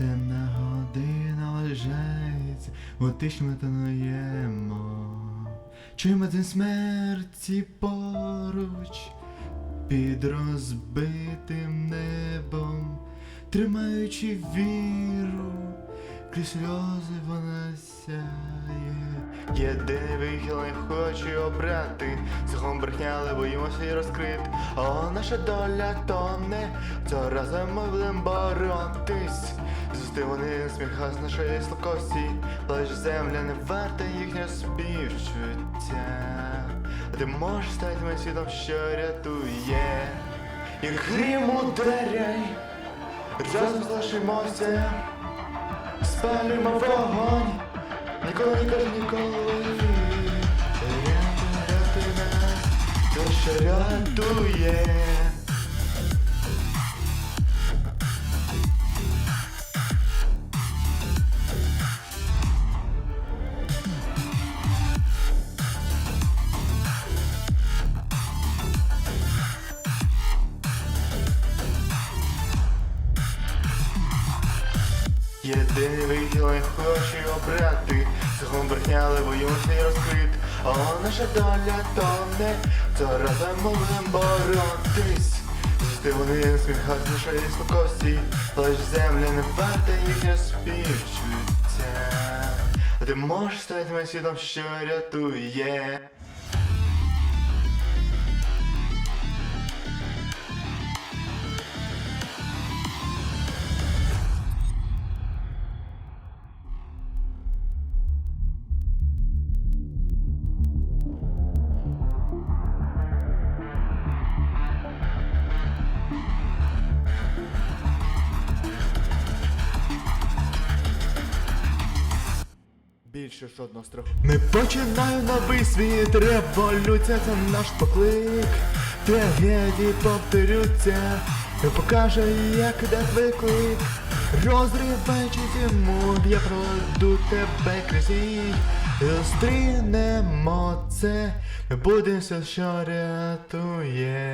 Темна година лежить, тиші ми тонуємо. Чуємо день смерті поруч, під розбитим небом, тримаючи віру, крізь сльози вона сяє. Єдиний вихід не хочу обрати, Сухом брехня, але боїмося і розкрит. О, наша доля тоне, цього разом ми будем боротись. Зусти вони сміха з нашої слабкості, лиш земля не варта їхнього співчуття. А ти можеш стати моїм світом, що рятує, як грім у дверей, разом залишимося, спалюємо вогонь, ніколи ніколи. Рятуй, рятуй нас, то що рятує. Єдиний вихід не хочу обрати. Сухом брехня, але боюся розкрит О, наша доля тоне. Цього разом будем боротись. Зусти вони сміха з нашої слабкості Лиш земля не варта їхнього співчуття ти можеш стати моїм світом, що рятує Більше жодного страху. Ми починаємо новий світ, революція це наш поклик. Трагедії повторються, і покаже, як де виклик. Розриваючи зиму, я проведу тебе крізь. Зустрінемо це, ми будемо все, що рятує.